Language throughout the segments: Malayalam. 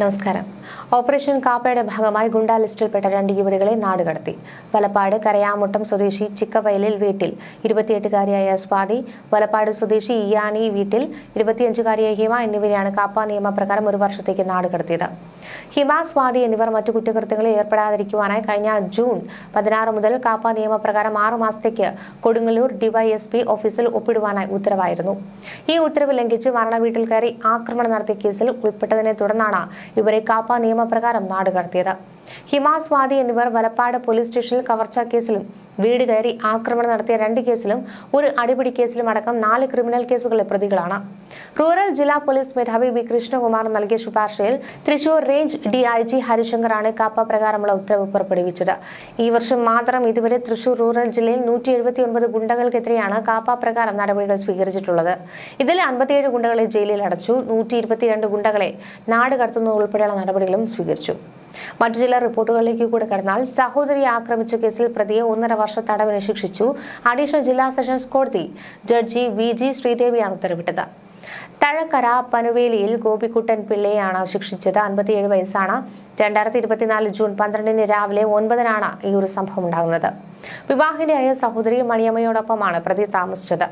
നമസ്കാരം. ഓപ്പറേഷൻ കാപ്പയുടെ ഭാഗമായി ഗുണ്ടാ ലിസ്റ്റിൽപ്പെട്ട രണ്ട് യുവതികളെ നാടുകടത്തി. വലപ്പാട് കരയാമുട്ടം സ്വദേശി ചിക്കവയലിൽ വീട്ടിൽ ഇരുപത്തിയെട്ടുകാരിയായ സ്വാതി വലപ്പാട് സ്വദേശി ഇയാനി വീട്ടിൽ ഇരുപത്തിയഞ്ചുകാരിയായ ഹിമ എന്നിവരെയാണ് കാപ്പ നിയമപ്രകാരം ഒരു വർഷത്തേക്ക് നാടുകടത്തിയത്. ഹിമ സ്വാതി എന്നിവർ മറ്റു കുറ്റകൃത്യങ്ങളിൽ ഏർപ്പെടാതിരിക്കുവാനായി കഴിഞ്ഞ ജൂൺ പതിനാറ് മുതൽ കാപ്പ നിയമപ്രകാരം ആറു മാസത്തേക്ക് കൊടുങ്ങല്ലൂർ ഡിവൈഎസ്പി ഓഫീസിൽ ഒപ്പിടുവാനായി ഉത്തരവായിരുന്നു. ഈ ഉത്തരവ് ലംഘിച്ച് മരണ വീട്ടിൽ കയറി ആക്രമണം നടത്തിയ കേസിൽ ഉൾപ്പെട്ടതിനെ തുടർന്നാണ് ഇവരെ കാപ്പ നിയമപ്രകാരം നാടുകടത്തിയത് ഹിമ സ്വാതി എന്നിവർ വലപ്പാട് പോലീസ് സ്റ്റേഷനിൽ കവർച്ചാ കേസിലും വീട് കയറി ആക്രമണം നടത്തിയ രണ്ട് കേസിലും ഒരു അടിപിടി കേസിലും അടക്കം നാല് ക്രിമിനൽ കേസുകളിലെ പ്രതികളാണ്. റൂറൽ ജില്ലാ പോലീസ് മേധാവി വി കൃഷ്ണകുമാർ നൽകിയ ശുപാർശയിൽ തൃശൂർ റേഞ്ച് ഡിഐജി ഹരിശങ്കറാണ് കാപ്പ പ്രകാരമുള്ള ഉത്തരവ് പുറപ്പെടുവിച്ചത്. ഈ വർഷം മാത്രം ഇതുവരെ തൃശൂർ റൂറൽ ജില്ലയിൽ നൂറ്റി എഴുപത്തി ഒൻപത് ഗുണ്ടകൾക്കെതിരെയാണ് കാപ്പ പ്രകാരം നടപടികൾ സ്വീകരിച്ചിട്ടുള്ളത്. ഇതിൽ അൻപത്തിയേഴ് ഗുണ്ടകളെ ജയിലിൽ അടച്ചു നൂറ്റി ഇരുപത്തിരണ്ട് ഗുണ്ടകളെ നാട് കടത്തുന്നത് ഉൾപ്പെടെയുള്ള നടപടികളും സ്വീകരിച്ചു. മറ്റു ചില റിപ്പോർട്ടുകളിലേക്ക് കൂടെ കടന്നാൽ സഹോദരിയെ ആക്രമിച്ച കേസിൽ പ്രതിയെ ഒന്നര വർഷം തടവിന് ശിക്ഷിച്ചു. അഡീഷണൽ ജില്ലാ സെഷൻസ് കോടതി ജഡ്ജി വി ജി ശ്രീദേവിയാണ് ഉത്തരവിട്ടത്. തഴക്കര പനുവേലിയിൽ ഗോപിക്കുട്ടൻ പിള്ളയെയാണ് ശിക്ഷിച്ചത്. അൻപത്തിയേഴ് വയസ്സാണ്. രണ്ടായിരത്തി ഇരുപത്തിനാല് ജൂൺ പന്ത്രണ്ടിന് രാവിലെ ഒൻപതിനാണ് ഈ ഒരു സംഭവം ഉണ്ടാകുന്നത്. വിവാഹിതയായ സഹോദരി മണിയമ്മയോടൊപ്പമാണ് പ്രതി താമസിച്ചത്.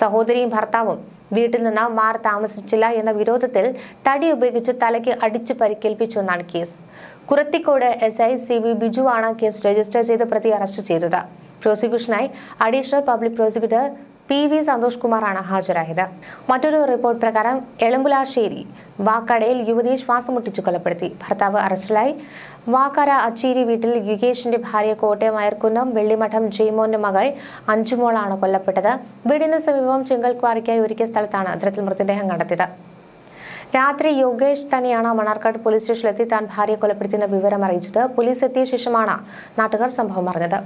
സഹോദരിയും ഭർത്താവും വീട്ടിൽ നിന്ന് മാറി താമസിച്ചില്ല എന്ന വിരോധത്തിൽ തടി ഉപയോഗിച്ച് തലയ്ക്ക് അടിച്ചു പരിക്കേൽപ്പിച്ചു എന്നാണ് case. Kurathikkode S I C V ബിജുവാണ് case register ചെയ്ത് പ്രതി അറസ്റ്റ് ചെയ്തത്. പ്രോസിക്യൂഷനായി additional public prosecutor P V Santhosh കുമാറാണ് ഹാജരായത്. മറ്റൊരു റിപ്പോർട്ട് പ്രകാരം എളമ്പുലാശ്ശേരി വാക്കടയിൽ യുവതിയെ ശ്വാസം മുട്ടിച്ചു കൊലപ്പെടുത്തി. ഭർത്താവ് അറസ്റ്റിലായി. വാക്കര അച്ചേരി വീട്ടിൽ യുഗേഷിന്റെ ഭാര്യ കോട്ടയം അയർക്കുന്നം വെള്ളിമഠം ജയ്മോന്റെ മകൾ അഞ്ചുമോളാണ് കൊല്ലപ്പെട്ടത്. വീടിന് സമീപം ചെങ്കൽ ക്വാറിക്കായി ഒരുക്കിയ സ്ഥലത്താണ് അത്തരത്തിൽ മൃതദേഹം കണ്ടെത്തിയത്. രാത്രി യോഗേഷ് തന്നെയാണ് മണാർക്കാട് പോലീസ് സ്റ്റേഷനിലെത്തി താൻ ഭാര്യയെ കൊലപ്പെടുത്തിയെന്ന വിവരം അറിയിച്ചത് പോലീസ് എത്തിയ ശേഷമാണ് നാട്ടുകാർ സംഭവം അറിഞ്ഞത്.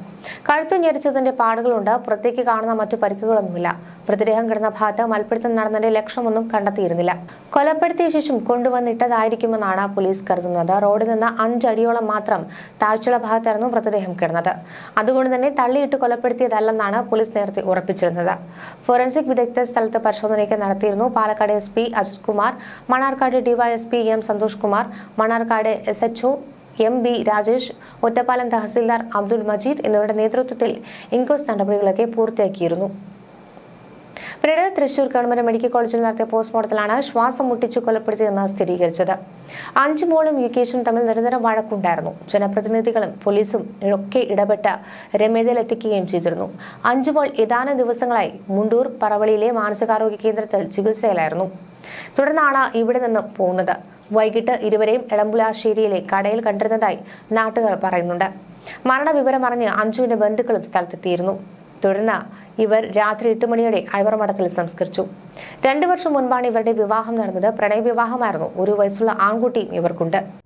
കഴുത്തു ഞെരിച്ചതിന്റെ പാടുകളുണ്ട്. പുറത്തേക്ക് കാണുന്ന മറ്റു പരിക്കുകളൊന്നുമില്ല. മൃതദേഹം കിടന്ന ഭാഗത്ത് മൽപ്പിടുത്തം നടന്നതിന്റെ ലക്ഷ്യമൊന്നും കണ്ടെത്തിയിരുന്നില്ല. കൊലപ്പെടുത്തിയ ശേഷം കൊണ്ടുവന്നിട്ടതായിരിക്കുമെന്നാണ് പോലീസ് കരുതുന്നത്. റോഡിൽ നിന്ന് അഞ്ചടിയോളം മാത്രം താഴ്ചയുള്ള ഭാഗത്തായിരുന്നു മൃതദേഹം കിടന്നത്. അതുകൊണ്ട് തന്നെ തള്ളിയിട്ട് കൊലപ്പെടുത്തിയതല്ലെന്നാണ് പോലീസ് നേരത്തെ ഉറപ്പിച്ചിരുന്നത്. ഫോറൻസിക് വിദഗ്ധ സ്ഥലത്ത് പരിശോധനയ്ക്ക് നടത്തിയിരുന്നു Palakkad S P Ajith Kumar. Mannarkkad DYSP M Santhosh Kumar Mannarkkad S HO M B Rajesh Ottapalam tahsildar Abdul Majeed എന്നിവരുടെ നേതൃത്വത്തിൽ ഇൻക്വസ്റ്റ് നടപടികളൊക്കെ പൂർത്തിയാക്കിയിരുന്നു. പിന്നീട് തൃശൂർ ഗവൺമെന്റ് മെഡിക്കൽ കോളേജിൽ നടത്തിയ പോസ്റ്റ്മോർട്ടത്തിലാണ് ശ്വാസം മുട്ടിച്ചു കൊലപ്പെടുത്തിയെന്ന് സ്ഥിരീകരിച്ചത്. അഞ്ചു മോളും യുകേഷും തമ്മിൽ നിരന്തരം വഴക്കുണ്ടായിരുന്നു. ജനപ്രതിനിധികളും പോലീസും ഒക്കെ ഇടപെട്ട് രമ്യതയിൽ എത്തിക്കുകയും ചെയ്തിരുന്നു അഞ്ചുമോൾ ഏതാനും ദിവസങ്ങളായി മുണ്ടൂർ പറവളിയിലെ മാനസികാരോഗ്യ കേന്ദ്രത്തിൽ ചികിത്സയിലായിരുന്നു. തുടർന്നാണ് ഇവിടെ നിന്ന് പോകുന്നത്. വൈകിട്ട് ഇരുവരെയും എളമ്പുലാശ്ശേരിയിലെ കടയിൽ കണ്ടിരുന്നതായി നാട്ടുകാർ പറയുന്നുണ്ട്. മരണവിവരം അറിഞ്ഞ് അഞ്ജുവിന്റെ ബന്ധുക്കളും സ്ഥലത്തെത്തിയിരുന്നു. തുടർന്ന് ഇവർ രാത്രി എട്ട് മണിയോടെ ഐവർ മഠത്തിൽ സംസ്കരിച്ചു. രണ്ടു വർഷം മുൻപാണ് ഇവരുടെ വിവാഹം നടന്നത്. പ്രണയവിവാഹമായിരുന്നു. ഒരു വയസ്സുള്ള ആൺകുട്ടിയും ഇവർക്കുണ്ട്.